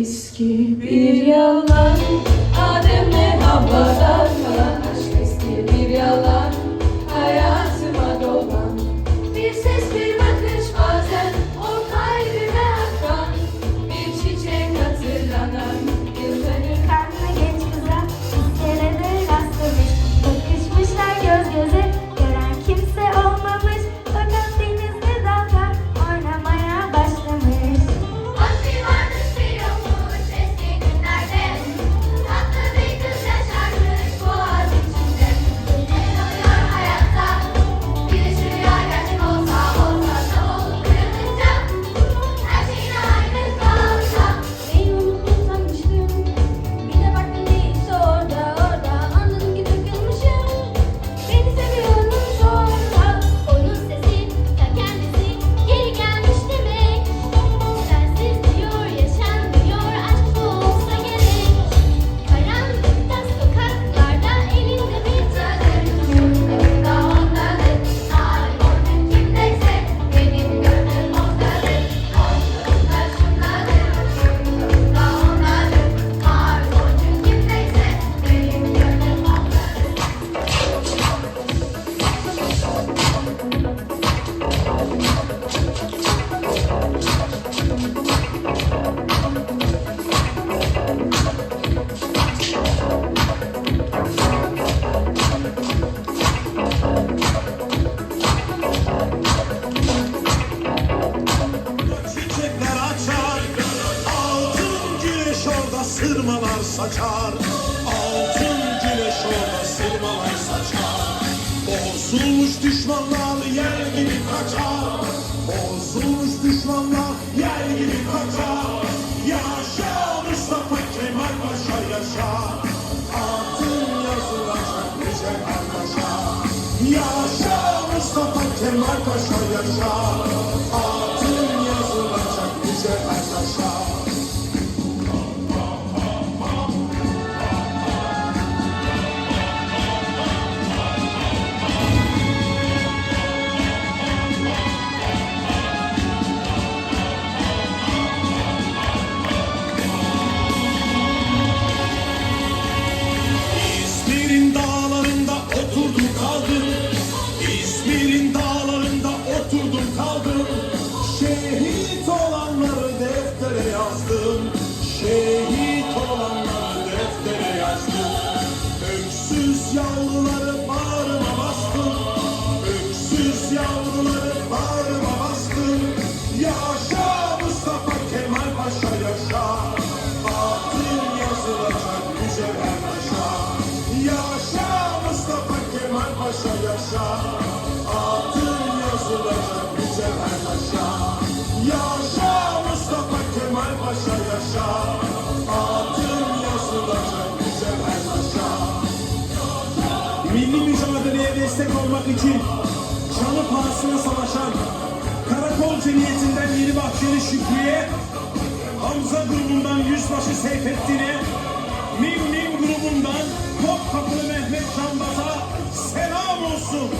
Eski bir yalan. Ademle Havva'dan kalan Aşk eski bir yalan. sırmalar saçar Altın güneş orada sırmalar saçar. Bozulmuş düşmanlar yer gibi kaçar. Bozulmuş düşmanlar yer gibi kaçar. Yaşa Mustafa Kemal Paşa yaşa. Altın yazılacak nice kardeşa Yaşa Mustafa Kemal Paşa yaşa. Milli mücadeleye destek olmak için canı pahasına savaşan Karakol Cemiyeti'nden Yeni Bahçeli Şükrü'ye Hamza grubundan Yüzbaşı Seyfettin'e Mim Mim grubundan Top Kapılı Mehmet Canbaz'a selam olsun.